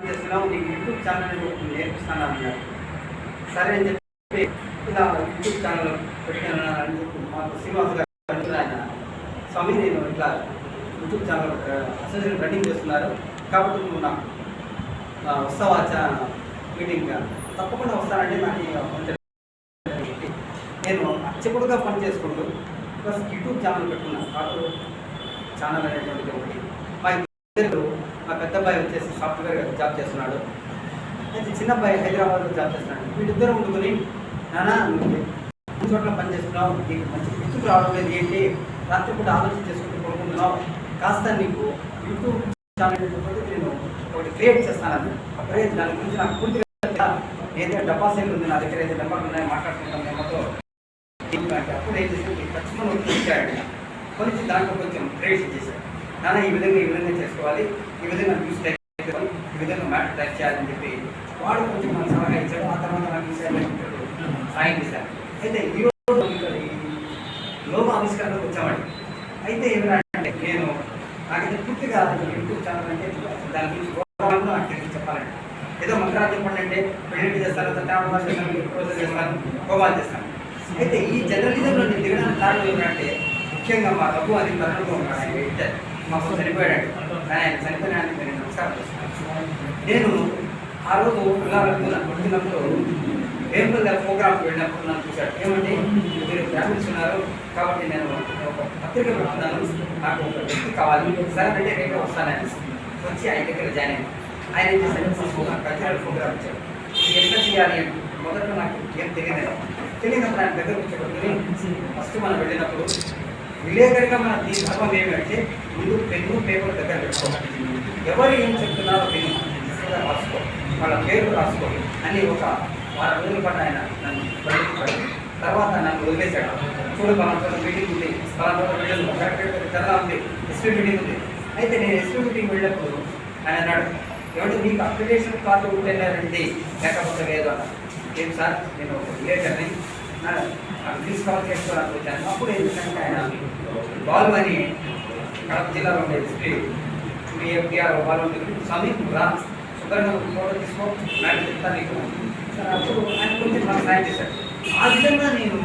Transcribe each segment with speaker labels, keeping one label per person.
Speaker 1: చేస్తున్నావు నీకు YouTube channel నేర్పిస్తాను అన్నారు సరే అని చెప్పి ఇలా యూట్యూబ్ ఛానల్ పెట్టాను అని చెప్పి మాకు శ్రీనివాస్ గారు ఆయన స్వామి నేను ఇట్లా యూట్యూబ్ ఛానల్ అసోసియేషన్ రన్నింగ్ చేస్తున్నారు కాబట్టి నువ్వు నాకు ఆ, వస్తావా మీటింగ్ తప్పకుండా వస్తానంటే నాకు నేను అచ్చపుడుగా పని చేసుకుంటూ ప్లస్ యూట్యూబ్ ఛానల్ పెట్టుకున్నాను కాబట్టి ఛానల్ అనేటువంటిది ఒకటి. మా ఇద్దరు మా పెద్ద అబ్బాయి వచ్చేసి సాఫ్ట్వేర్ జాబ్ చేస్తున్నాడు. అయితే చిన్న అబ్బాయి హైదరాబాద్లో జాబ్ చేస్తున్నాడు. వీళ్ళిద్దరూ ఉండుకొని నానా నువ్వు అన్ని చోట్ల పని చేస్తున్నావు నీకు మంచి గుర్తుకు రావడం లేదు ఏంటి? రాత్రిపూట ఆలోచన చేసుకుంటూ పడుకుంటున్నావు. కాస్త నీకు యూట్యూబ్ ఛానల్ నేను ఒకటి క్రియేట్ చేస్తానని. అప్పుడే దాని గురించి నాకు పూర్తిగా ఏదైతే డబ్బా సైడ్ ఉంది నా దగ్గర అయితే డబ్బాలు ఉన్నాయో? మాట్లాడుకుంటాం మేమతో అప్పుడు ఏం చేసి ఖచ్చితంగా వచ్చాడు కొంచెం దాంట్లో కొంచెం క్రియేషన్ చేశాడు నాన్న ఈ విధంగా ఈ విధంగా చేసుకోవాలి ఈ విధంగా న్యూస్ టైప్ ఈ విధంగా మ్యాటర్ టైప్ చేయాలని చెప్పి వాడు కొంచెం నాకు సలహా ఇచ్చాడు ఆ తర్వాత నాకు ఈసారి సాయం చేశారు. అయితే ఈ రోజు ఇక్కడ ఈ లోగో ఆవిష్కరణకు వచ్చామండి అయితే ఏమిటంటే నేను నాకైతే పూర్తిగా యూట్యూబ్ ఛానల్ అంటే దాని గురించి నాకు తెలిసి చెప్పాలండి ఏదో మంత్రాలు చెప్పండి అంటే పెళ్ళి చేస్తాను సత్యావరణ చేస్తాను రోజు చేస్తాను హోమాలు చేస్తాను అయితే ఈ జర్నలిజంలో నేను దిగడానికి కారణం ఏంటంటే ముఖ్యంగా మా రఘు అని తరుణంలో ఉన్నాడు. ఆయన ఎడిటర్ చనిపోయాడు కానీ ఆయన చనిపోయినానికి నేను నమస్కారం నేను ఆ రోజు ఇలా వెళ్తున్నా వెళ్తున్నప్పుడు వేంపుల్ గారి ప్రోగ్రామ్కి వెళ్ళినప్పుడు నన్ను చూశాడు. ఏమంటే మీరు ఫ్యామిలీస్ ఉన్నారు కాబట్టి నేను ఒక పత్రిక పెడుతున్నాను. నాకు ఒక వ్యక్తి కావాలి. సరే అంటే రేపే వస్తానని వచ్చి ఆయన దగ్గర జాయిన్ అయ్యాను. ఆయన ఏం చేశాడు? ఫస్ట్ కల్చరల్ ప్రోగ్రామ్ ఇచ్చాడు. ఎట్లా చేయాలి అంటే మొదట నాకు ఏం తెలియదు తెలియనప్పుడు ఆయన దగ్గర వచ్చేటప్పుడు ఫస్ట్ మనం వెళ్ళినప్పుడు విలేకరిగా మన దీని ధర్మం ఏమంటే ముందు పెన్ను పేపర్ దగ్గర పెట్టుకోవాలి ఎవరు ఏం చెప్తున్నారో విని. రాసుకో. వాళ్ళ పేరు రాసుకో. అని ఒక వారం రోజుల పాటు ఆయన నన్ను బయటికి తర్వాత నన్ను వదిలేశాడు. చూడు పలానా మీటింగ్ ఉంది. పలానా మీటింగ్ ఉంది. చాలా ఉంది. ఎస్పీ మీటింగ్ ఉంది. అయితే నేను ఎస్పీ మీటింగ్ వెళ్ళినప్పుడు ఆయన అన్నాడు ఏమంటే మీకు అప్లికేషన్ కార్డు ఉంటేనేరండి లేకపోతే లేదు అన్న ఏం సార్? నేను ఒక విలేకర్ని నాకు తీసుకోవాలి చేసుకోవడానికి వచ్చాను అప్పుడు ఎందుకంటే ఆయన బాలు అని కడప జిల్లాలో ఉండే హిస్టరీ మీ ఎంపీఆర్ బాలు ఉంటుంది స్వామి రా శుభ్రంగా ఫోటో తీసుకో నాకు చెప్తా నీకు అప్పుడు ఆయన కొంచెం నాకు సాయం చేశాడు ఆ విధంగా నేను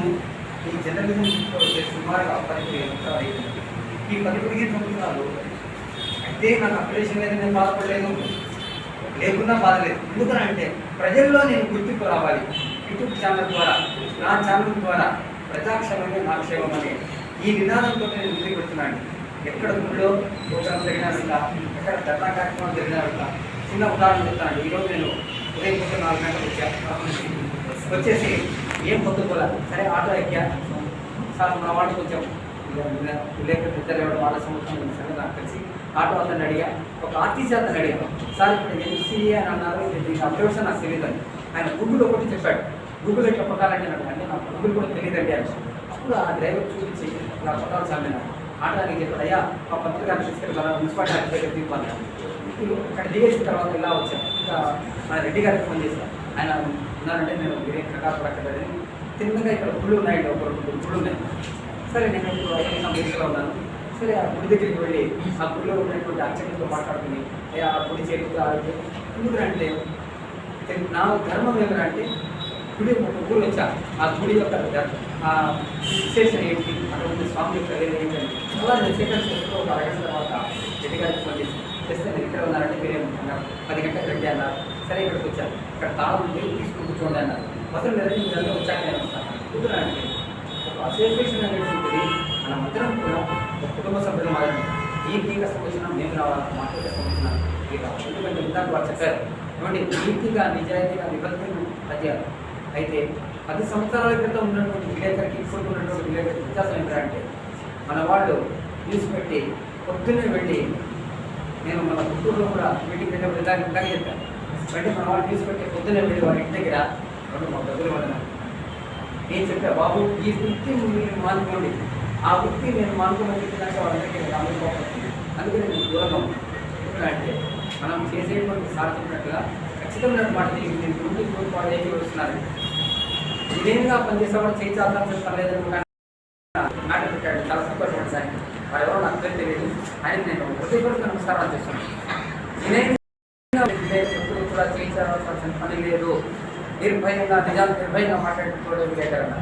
Speaker 1: ఈ జర్నలిజం సుమారుగా పదిహేను సంవత్సరాలు అయింది. ఈ పదిహేను సంవత్సరాలు అయితే నాకు అప్లికేషన్ మీద నేను బాధపడలేదు లేకుండా బాధలేదు ఎందుకనంటే ప్రజల్లో నేను గుర్తింపు రావాలి యూట్యూబ్ ఛానల్ ద్వారా నా ఛానల్ ద్వారా ప్రజాక్షేమమే నా క్షేమం అనే ఈ విధానంతో నేను ముందుకు వెళ్తున్నాను. ఎక్కడ గుడిలో భోజనం జరిగినా వెళ్తా ఎక్కడ ధర్నా కార్యక్రమం జరిగినా వెళ్తా చిన్న ఉదాహరణ చెప్తాను. ఈరోజు నేను ఉదయం పొద్దు నాలుగు గంటలకు వచ్చాను వచ్చేసి ఏం పొద్దుకోలే సరే ఆటో ఎక్కా. సార్ నా వాడికి కొంచెం విలేకరు ఇద్దరు ఎవరు వాళ్ళ సంవత్సరం సరే నాకు తెలిసి ఆటో అతను అడిగా. ఒక ఆర్టీసీ అతను అడిగా. సార్ ఇప్పుడు ఎంసీఏ అని అన్నారు. ఇది దీనికి అప్డేషన్ నాకు తెలియదు ఆయన గుడ్డులో ఒకటి చెప్పాడు. గూగుల్ ఎట్లా కొట్టాలంటే నాకు అంటే నాకు గూగుల్ కూడా తెలియదండి అని. అప్పుడు ఆ డ్రైవర్ చూపించి నా కొట్టాలి సార్ నేను. ఆటో అని చెప్పాడు అయ్యా ఆ పత్రిక తీసుకెళ్ళి మున్సిపాలిటీ ఆఫీస్ దగ్గర దింపాలి ఇప్పుడు ఇక్కడ దిగేసిన తర్వాత ఇలా వచ్చాను ఇంకా మన రెడ్డి గారికి ఫోన్ చేశాను ఆయన ఉన్నారంటే నేను వేరే ప్రకాశం అక్కడ తిన్నగా ఇక్కడ గుళ్ళు ఉన్నాయి ఒక రెండు గుళ్ళు ఉన్నాయి. సరే నేను ఇప్పుడు ఐదు సంవత్సరాలు ఉన్నాను. సరే ఆ గుడి దగ్గరికి వెళ్ళి ఆ గుడిలో ఉన్నటువంటి అర్చకులతో మాట్లాడుకుని ఆ గుడి చేరుతా ఎందుకంటే తె- నా ధర్మం ఏమంటే గుడి ఒక ఊరు వచ్చా ఆ గుడి యొక్క ఆ విశేషం ఏంటి? అటువంటి స్వామి యొక్క ఏంటంటే అలా నేను సెకండ్ చేస్తూ ఒక అరగంట తర్వాత రెడ్డి గారికి ఫోన్ చేస్తే నేను ఇక్కడ ఉన్నారంటే మీరే ఉంటున్నారు పది గంటలకు రెడ్డి అన్నారు. సరే ఇక్కడికి వచ్చాను ఇక్కడ తాళం ఉంది తీసుకుని కూర్చోండి అన్నారు. మొదలు లేదు మీరంతా వచ్చాక నేను వస్తాను. ఎందుకంటే ఒక అసోసియేషన్ అనేది ఉంటుంది. మన అందరం కూడా ఒక కుటుంబ సభ్యులు మాత్రం ఈ టీకా సంబంధించిన మేము రావాలి? మాకు సంబంధించిన ఎందుకంటే ఇందాక వారు చెప్పారు. ఏమంటే నీతిగా నిజాయితీగా నిబద్ధతను పద్యాలు అయితే పది సంవత్సరాల క్రితం ఉన్నటువంటి విలేకరికి ఇప్పుడు ఉన్నటువంటి విలేకరికి వ్యత్యాసం ఏంటంటే మన వాళ్ళు న్యూస్ పెట్టి పొద్దున్నే వెళ్ళి నేను మన గుంటూరులో కూడా మీటింగ్ పెట్టినప్పుడు ఇందాక ఇందాక చెప్పాను. అంటే మన వాళ్ళు న్యూస్ పెట్టి పొద్దున్నే వెళ్ళి వాళ్ళ ఇంటి దగ్గర రెండు మా డబ్బులు పడినాను నేను చెప్పా బాబు ఈ వృత్తి మీరు మానుకోండి. ఆ వృత్తి నేను మానుకోమని చెప్పినాక వాళ్ళందరికీ నేను అమ్ముకోకపోతుంది అందుకని నేను దూరంగా ఉన్నాను. ఎందుకంటే మనం చేసేటువంటి సాధించినట్టుగా ఖచ్చితంగా మాట నేను నేను ముందు తోడ్పాటు వస్తున్నాను క్లీన్గా పనిచేసేవాడు చేయి చాలాల్సిన పర్లేదని లేదని మాట పెట్టాడు. చాలా సంతోషం సార్. వాడు ఎవరో నాకు పేరు తెలియదు. ఆయన నేను హృదయపూర్వక నమస్కారాలు చేస్తున్నాను ఎప్పుడు కూడా చేయించాల్సిన పని లేదు. నిర్భయంగా నిజాలు నిర్భయంగా మాట్లాడుకోవడం లేదన్న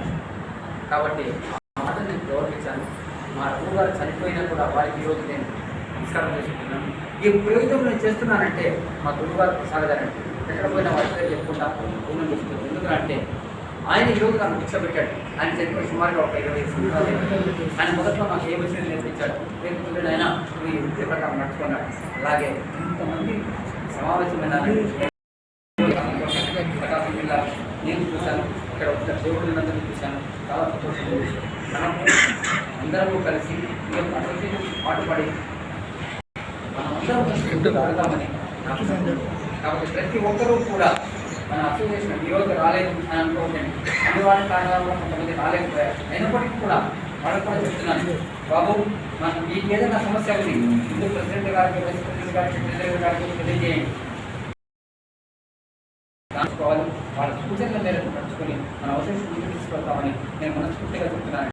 Speaker 1: కాబట్టి ఆ మాటను నేను గౌరవించాను. మా రఘు గారు చనిపోయినా కూడా వారికి ఈరోజు నేను నమస్కారం చేసుకుంటున్నాను. ఈ ప్రయోజనం నేను చేస్తున్నానంటే మా గురువు గారు ప్రసాదగారండి ఎక్కడ పోయినా వారి పేరు చెప్పుకుంటా పూర్ణం ఎందుకంటే ఆయన ఈరోజు నాకు భిక్ష పెట్టాడు. ఆయన చనిపోయి సుమారుగా ఒక ఇరవై సంవత్సరాలు ఆయన మొదట్లో నాకు ఏ విషయం నేర్పించాడు? నేర్పించాడు ఆయన మీ వృత్తి ప్రకారం నడుచుకున్నాడు అలాగే ఇంతమంది సమావేశమైన ప్రకాశం జిల్లా నేను చూశాను. ఇక్కడ వచ్చిన దేవుళ్ళందరినీ చూశాను. చాలా సంతోషంగా మనం అందరము కలిసి ఈ అసోసియేషన్ పాటుపడి మనం అందరం కలిసి ముందుకు నాకు కాబట్టి ప్రతి ఒక్కరూ కూడా మన అసోసియేషన్ ఈరోజు రాలేదు అని అనుకోకండి అందువల్ల కారణాలు కూడా కొంతమంది రాలేకపోయారు. అయినప్పటికీ కూడా వాళ్ళకు కూడా చెప్తున్నాను. బాబు మనం మీకు ఏదైనా సమస్య ఉంది ముందు ప్రెసిడెంట్ గారికి వైస్ ప్రెసిడెంట్ గారికి ట్రెజరర్ గారికి తెలియజేయండి. దాచుకోవాలి. వాళ్ళ సూచనల మేరకు నడుచుకొని మన అవసరం ముందుకు తీసుకెళ్తామని నేను మనస్ఫూర్తిగా చెప్తున్నాను.